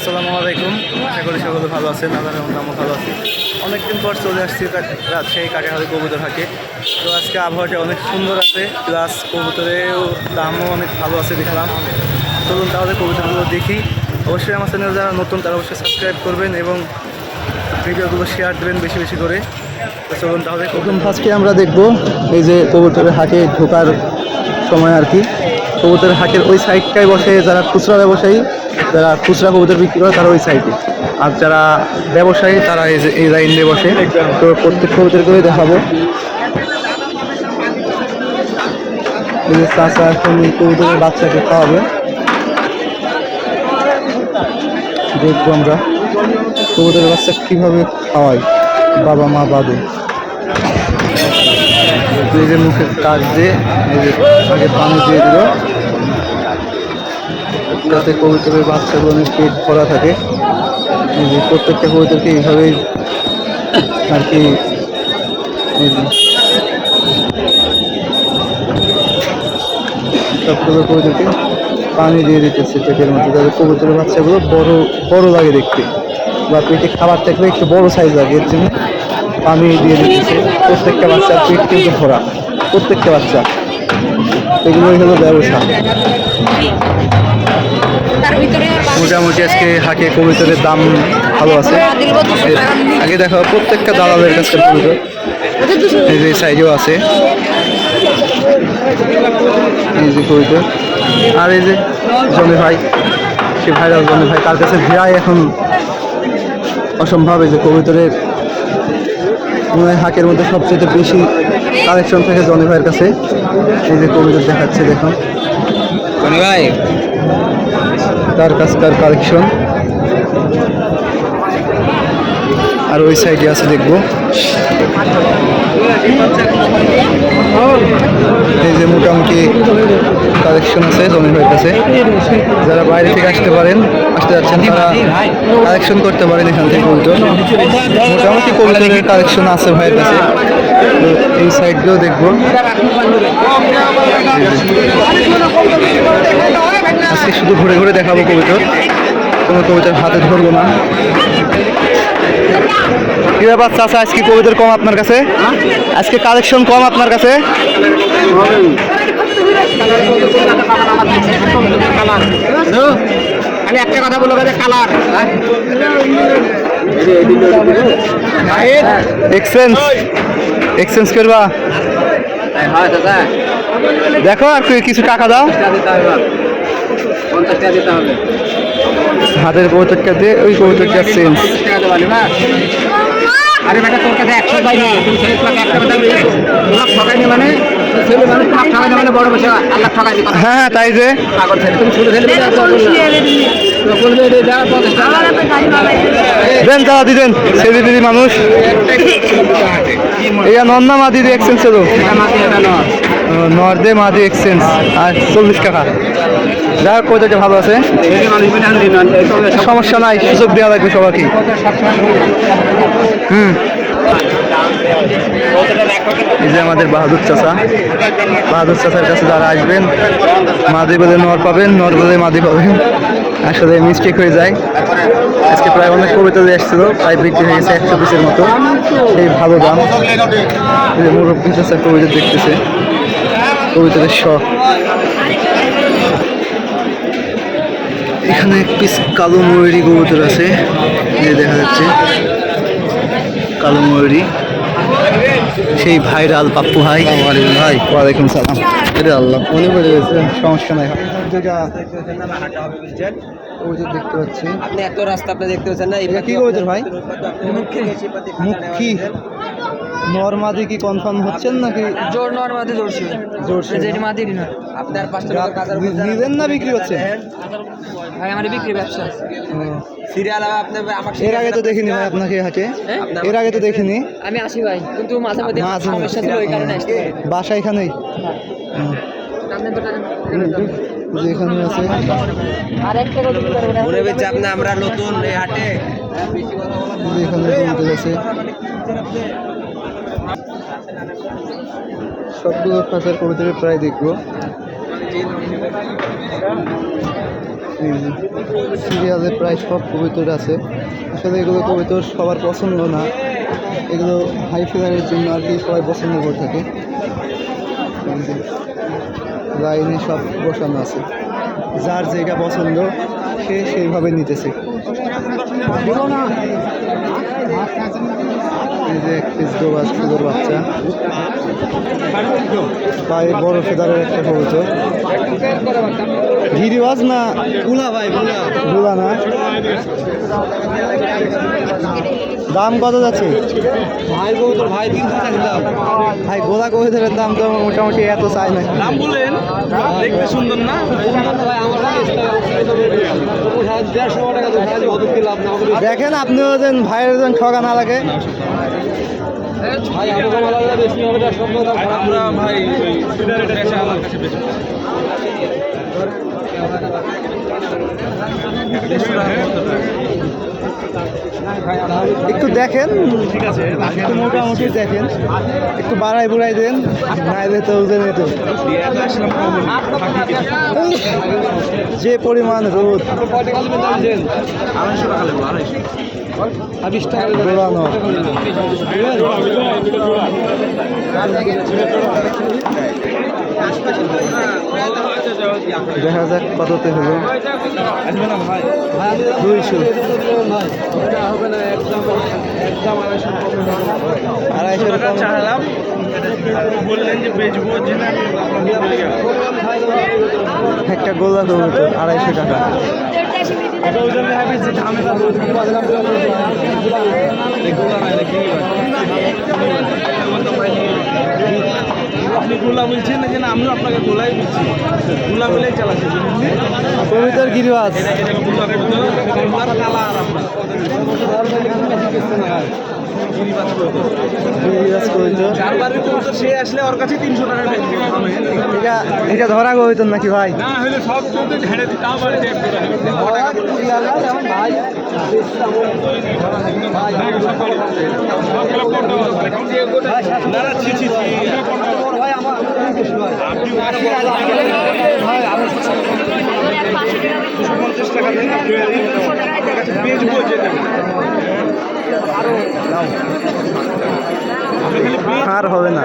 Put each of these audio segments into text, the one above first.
আসসালামু আলাইকুম। আশা করি সকলে ভালো আছেন রহমত আমিও ভালো আছি। অনেকদিন পর চলে আসছি রাজশাহী কাটাহারি কবুতর হাটে। তো আজকে আবহাওয়াটা অনেক সুন্দর আছে, প্লাস কবুতরেও দামও অনেক ভালো আছে দেখলাম। চলুন তাহলে কবুতরগুলো দেখি। অবশ্যই আমার চ্যানেল যারা নতুন, তারা অবশ্যই সাবস্ক্রাইব করবেন এবং ভিডিওগুলো শেয়ার দেবেন বেশি বেশি করে। চলুন তাহলে প্রথম ফার্স্টে আমরা দেখব এই যে কবুতরের হাটে ঢোকার সময় আর কি। কবুতরের হাটের ওই সাইডটায় বসে যারা খুচরা ব্যবসায়ী যারা খুচরা কবুতর বিক্রি করে তারা ওই সাইডে আর যারা ব্যবসায়ী, তারা এই লাইনে বসে। তো প্রত্যেক কবুতরকেই দেখাবো। এখন কবুতরের বাচ্চাকে খাওয়াবে। দেখব আমরা কবুতরের বাচ্চা কীভাবে খাওয়ায়, বাবা, মা বাদে এই যে মুখে কাজ দিয়ে যে আগে পানি দিয়ে দিল। যাতে কবুতরের অনেক পেট ভরা থাকে। প্রত্যেকটা কবুতরকে এইভাবেই আর কি সবগুলো কবুতরকে পানি দিয়ে দিতেছে পেটের মধ্যে, যাতে কবুতরের বাচ্চাগুলো বড় বড় লাগে দেখতে। বা পেটে খাবার থাকলে একটু বড় সাইজ লাগে, এর জন্য পানি দিয়ে দিতেছে। প্রত্যেকটা বাচ্চার পেট কিন্তু ভরা, প্রত্যেকটা বাচ্চা। এগুলোই হলো ব্যবসা। মোটামুটি আজকে হাটে কবুতরের দাম ভালো আছে। আগে দেখো প্রত্যেকটা দালালের কাছে কবুতর। এই যে সাইজেও আছে। এই যে কবুতর। আর এই যে জমি ভাই সে ভাইরাল জমি ভাই তার কাছে ভিড়াই এখন অসম্ভব। এই যে কবুতরের মনে হয় মধ্যে সবচেয়ে বেশি কালেকশন থাকে জনি ভাইয়ের কাছে। এই যে কবুতর দেখাচ্ছে দেখুন। ভাই তার কাছকার কালেকশন আর ওই সাইডে আছে, দেখব। এই যে মোটামুটি কালেকশন আছে জমির ভাইয়ের কাছে। যারা বাইরে থেকে আসতে পারেন, আসতে যাচ্ছেন, তারা কালেকশন করতে পারেন এখান থেকে কবিতা মোটামুটি কবিতার কালেকশন আছে ভাইয়ের কাছে। এই সাইডগুলো দেখব। আজকে শুধু ঘুরে ঘুরে দেখাবো কবিতা। কোনো কবিতার হাতে ধরবো না। কি ব্যাপার চাষা আজকে কবিতার কম আপনার কাছে? আজকে কালেকশন কম আপনার কাছে? আমি একটা কথা বলব কালার এক্সচেঞ্জ এক্সচেঞ্জ করবা? হয় দাদা। দেখো আর কিছু টাকা দাও। পঞ্চাশ টাকা দিতে হবে হাতের কবুতরটা দিয়ে ওই কবুতরটা চেঞ্জ পঞ্চাশ টাকা দেওয়া আরে বেটা তোর কাছে একশো পাই তুমি ছেলে তোমাকে একটা কথা বলি তোমার ঠকাই মানে? ছেলে মানে তোমার মানে বড় বসে আল্লাহ ঠকাই হ্যাঁ হ্যাঁ তাই যে। পাগল ছেলে তুমি ছোট ছেলে দেন ছেলে দিদি মানুষ। ইয়া নন্না মাদি দিয়ে এক্সচেঞ্জ এটা নয়। নর্দে মাদি এক্সচেঞ্জ আর চল্লিশ টাকা। হোক কবুতরটা ভালো আছে? এই সমস্যা নাই, সুযোগ দেওয়া লাগবে সবাইকে। হুম। এই যে আমাদের বাহাদুর চাচা। বাহাদুর চাচার কাছে যারা আসবেন, মাদি বলে নর পাবেন, নর বলে মাদি পাবেন। আসলে মিস্টেক হয়ে যায়। আজকে প্রায় অনেক কবিতা দিয়ে এসেছিল, প্রায় বিক্রি হয়ে গেছে একশো পিসের মতো। সেই ভালো দাম। এই মুরব্বী চাচা কবিতা দেখতেছে। কবিতাদের শখ। এখানে এক পিস কালো ময়ূরী কবুতর আছে। যে দেখা যাচ্ছে। কালো ময়ূরী। সেই ভাইরাল পাপ্পু ভাই। ভাই। ওয়ালাইকুম সালাম। আরে আল্লাহ। মনে পড়ে গেছে সমস্যা নাই। দেখতে পাচ্ছি। আপনি এত রাস্তা আপনি দেখতে পাচ্ছেন না এটা কি কবুতর ভাই? মুখী। নর্মাদি কি কনফার্ম হচ্ছেন নাকি? জোর নর মাদি জোরছে জোরছে যেটি মাদি না আপনার পাঁচটা নিবেন না বিক্রি হচ্ছে? ভাই আমার বিক্রি ব্যবসা সিরিয়াল আপনার আমার এর আগে তো দেখিনি ভাই আপনাকে হাটে। এর আগে তো দেখিনি। আমি আসি ভাই কিন্তু মাঝে মধ্যে মাঝে। সমস্যা ছিল ওই কারণে আসতে বাসা এখানেই। আপনি টাকা এখানে আছে। আর একটা কথা বলতে পারব না। মনে হচ্ছে আপনি আমরা নতুন এই হাটে। যে এখানে কবুতর আছে সবগুলো খাঁচার কবুতরের প্রায় দেখব। সিরিয়ালে প্রায় সব কবিতর আছে। আসলে এগুলো কবিতর সবার পছন্দ না। এগুলো হাই ফিগারের জন্য আর কি সবাই পছন্দ করে থাকে। লাইনে সব বসানো আছে। যার যেটা পছন্দ, সে সেইভাবে নিতেছে। এই যে একটি বাস সুন্দর বাচ্চা। পায়ে বড় ফেদারের একটা কবুতর গিরিবাজ না গুলা ভাই গুলা গুলা না? দাম কত যাচ্ছে? ভাই কবুতর ভাই তিনশো দাম। ভাই গোলা কবুতরের দাম তো মোটামুটি এত চাই না। দাম বলেন দেখতে সুন্দর না? ভাই আমার ভাই দেখেন আপনিও যেন ভাইয়ের যেন ঠকা না লাগে। Thank you. ভাই লাগে বেশি হবে না সব দাম আমরা ভাই পেশা আমার কাছে বেশি। একটু দেখেন ঠিক আছে একটু মোটামুটি দেখেন একটু বাড়াই বুড়াই দেন নাইলে তো যে পরিমাণ রোদ। আড়াইশো টাকা আড়াইশো। টাকা দেখা যাক কততে হলো দুইশো। হবে একদম আড়াইশো। চালাম বললেন যে বেচবো একটা গোলা কবুতর আড়াইশো টাকা। আপনি গোলা বলছেন না যে না আমিও আপনাকে গোলাই বলছি গোলা বলেই চালাচ্ছি। কবিতর গিরিবাজ কালার আপনার গিরিবাজ কবিতর চারবারের কবুতর সে আসলে ওর কাছে তিনশো টাকা বেচবো এটা এটা ধরা কবিতর নাকি ভাই? পঞ্চাশ টাকা দেন বেচবো যে আর হবে না।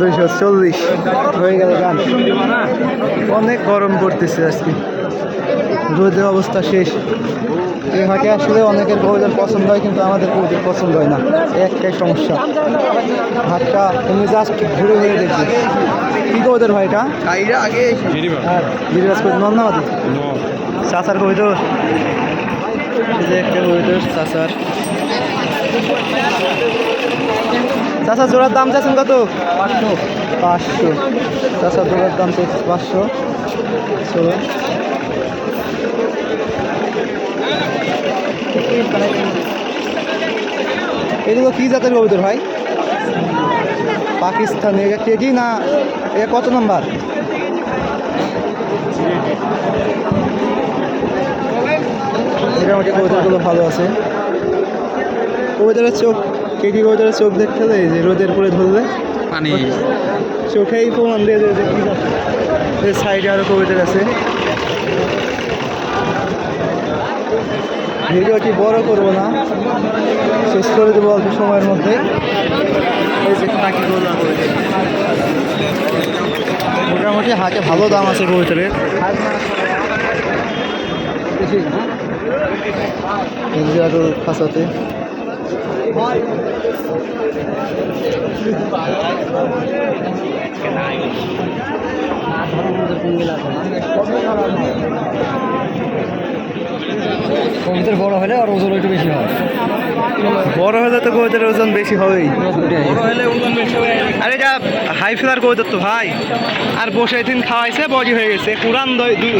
দুইশো চল্লিশ। হয়ে গেল গান। অনেক গরম পড়তেছে আজকে। রোদের অবস্থা শেষ। এই হাটে আসলে অনেকের কবিতার পছন্দ হয় কিন্তু আমাদের কবিতার পছন্দ হয় না। একটাই সমস্যা। হাটটা তুমি জাস্ট ঘুরে ঘুরে দেখছি কী কবিতার ভাই এটা? আগে আর গিরিরাজ কবিতা নন্দাবাদী চাচার কবিতর কবিতর চাচার চাচা। জোড়ার দাম চাচ্ছেন কত? পাঁচশো। পাঁচশো। চাচা, জোড়ার দাম চাইছে পাঁচশো। এগুলো কি জাতের কবুতর ভাই? পাকিস্তানি। এটা কেজি না? এটা কত নাম্বার? মোটামুটি কবুতরগুলো ভালো আছে। কবুতরের চোখ কেটি কবুতরের চোখ দেখতে হবে যে রোদের পরে ধরলে। পানি। চোখেই প্রমাণ দিয়ে দেবে যে কি এর সাইডে আরও কবিতর আছে। ভিডিওটি বড় করব না। শেষ করে দেবো অল্প সময়ের মধ্যে। এই যে মোটামুটি হাটে ভালো দাম আছে কবিতরের। এই যে আরও খাঁচাতে কবিতার বড় হলে আর ওজন একটু বেশি হয়। বড় হলে তো কবিতার ওজন বেশি হবেই। বড় হলে ওজন বেশি হয়ে যাবে আর এটা হাই ফিলার কবিতার তো ভাই। আর বসে দিন খাওয়াইছে বডি হয়ে গেছে। পুরান দই দুই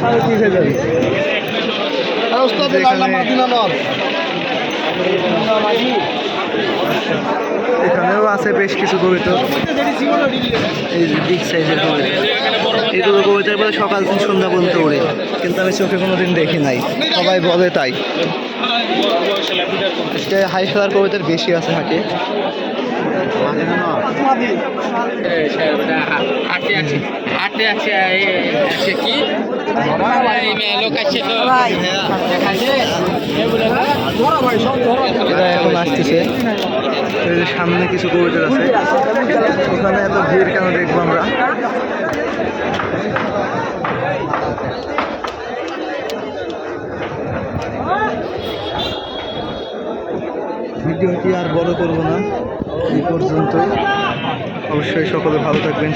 সাড়ে তিন হয়ে যাবে এখানেও আছে বেশ কিছু কবিতা। এই যে বিগ সাইজের কবিতা। কবিতার বলে সকাল থেকে সন্ধ্যা পর্যন্ত ওড়ে। কিন্তু আমি চোখে কোনো দিন দেখি নাই। সবাই বলে তাই। হাই ফেলার কবিতার বেশি আছে হাটে আটে আছে। আট আছে কি? সামনে কিছু কবিতর আছে। ওখানে এত ভিড় কেন দেখব আমরা? ভিডিওটি আর বড় করব না। এই পর্যন্ত অবশ্যই সকলে ভালো থাকবেন